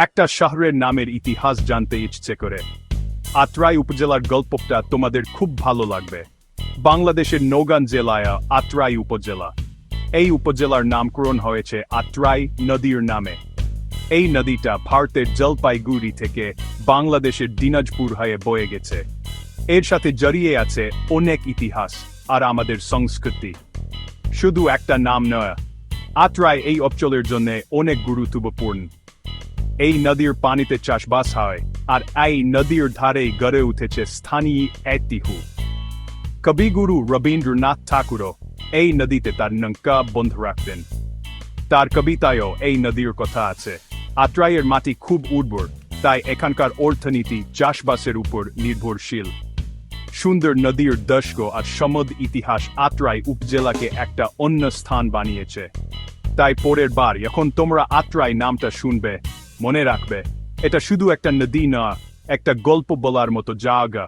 একটা শহরের নামের ইতিহাস জানতে ইচ্ছে করে। আত্রাই উপজেলার গল্পটা তোমাদের খুব ভালো লাগবে। বাংলাদেশের নৌগান জেলায় আত্রাই উপজেলা। এই উপজেলার নামকরণ হয়েছে আত্রাই নদীর নামে। এই নদীটা ভারতের জলপাইগুড়ি থেকে বাংলাদেশের দিনাজপুর হয়ে বয়ে গেছে। এর সাথে জড়িয়ে আছে অনেক ইতিহাস আর আমাদের সংস্কৃতি। শুধু একটা নাম নয়, আত্রাই এই অঞ্চলের জন্য অনেক গুরুত্বপূর্ণ। এই নদীর পানিতে চাষবাস হয়, আর এই নদীর ধারে গড়ে উঠেছে স্থানীয় ঐতিহ্য কবিগুরু রবীন্দ্রনাথ ঠাকুরও এই নদীতে তার নৌকা বন্ধ রাখতেন। তার কবিতায়ও এই নদীর কথা আছে। আত্রাইয়ের মাটি খুব উর্বর, তাই এখানকার অর্থনীতি চাষবাসের উপর নির্ভরশীল। সুন্দর নদীর দশক আর সমদ ইতিহাস আত্রাই উপজেলাকে একটা অন্য স্থান বানিয়েছে। তাই পরের বার এখন তোমরা আত্রাই নামটা শুনবে মনে রাখবে এটা শুধু একটা নদী না একটা গল্প বলার মতো জায়গা।